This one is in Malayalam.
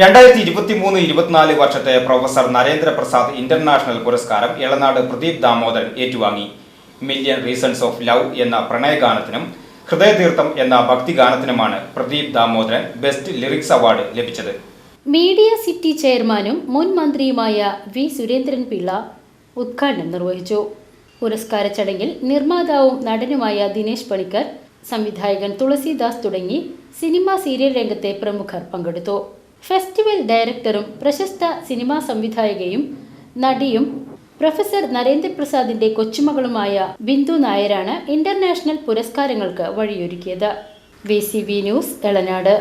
രണ്ടായിരത്തി ഇരുപത്തി മൂന്ന് ഇരുപത്തിനാല് വർഷത്തെ പ്രൊഫസർ നരേന്ദ്രപ്രസാദ് ഇന്റർനാഷണൽ പുരസ്കാരം ഇളനാട് പ്രദീപ് ദാമോദരൻ ഏറ്റുവാങ്ങി. മില്യൺ റീസൺസ് ഓഫ് ലവ് എന്ന പ്രണയഗാനത്തിനും ഹൃദയതീർത്ഥം എന്ന ഭക്തിഗാനത്തിനുമാണ് Pradeep Damodaran best lyrics award ലഭിച്ചത്. മീഡിയ സിറ്റി ചെയർമാനും മുൻ മന്ത്രിയുമായ വി സുരേന്ദ്രൻ പിള്ള ഉദ്ഘാടനം നിർവഹിച്ചു. പുരസ്കാര ചടങ്ങിൽ നിർമ്മാതാവും നടനുമായ ദിനേശ് പണിക്കർ സംവിധായകൻ തുളസിദാസ് തുടങ്ങി സിനിമ സീരിയൽ രംഗത്തെ പ്രമുഖർ പങ്കെടുത്തു. ഫെസ്റ്റിവൽ ഡയറക്ടറും പ്രശസ്ത സിനിമാ സംവിധായകയും നടിയും പ്രൊഫസർ നരേന്ദ്രപ്രസാദിന്റെ കൊച്ചുമകളുമായ ബിന്ദു നായരാണ് ഇന്റർനാഷണൽ പുരസ്കാരങ്ങൾക്ക് വഴിയൊരുക്കിയത്. V news Elanad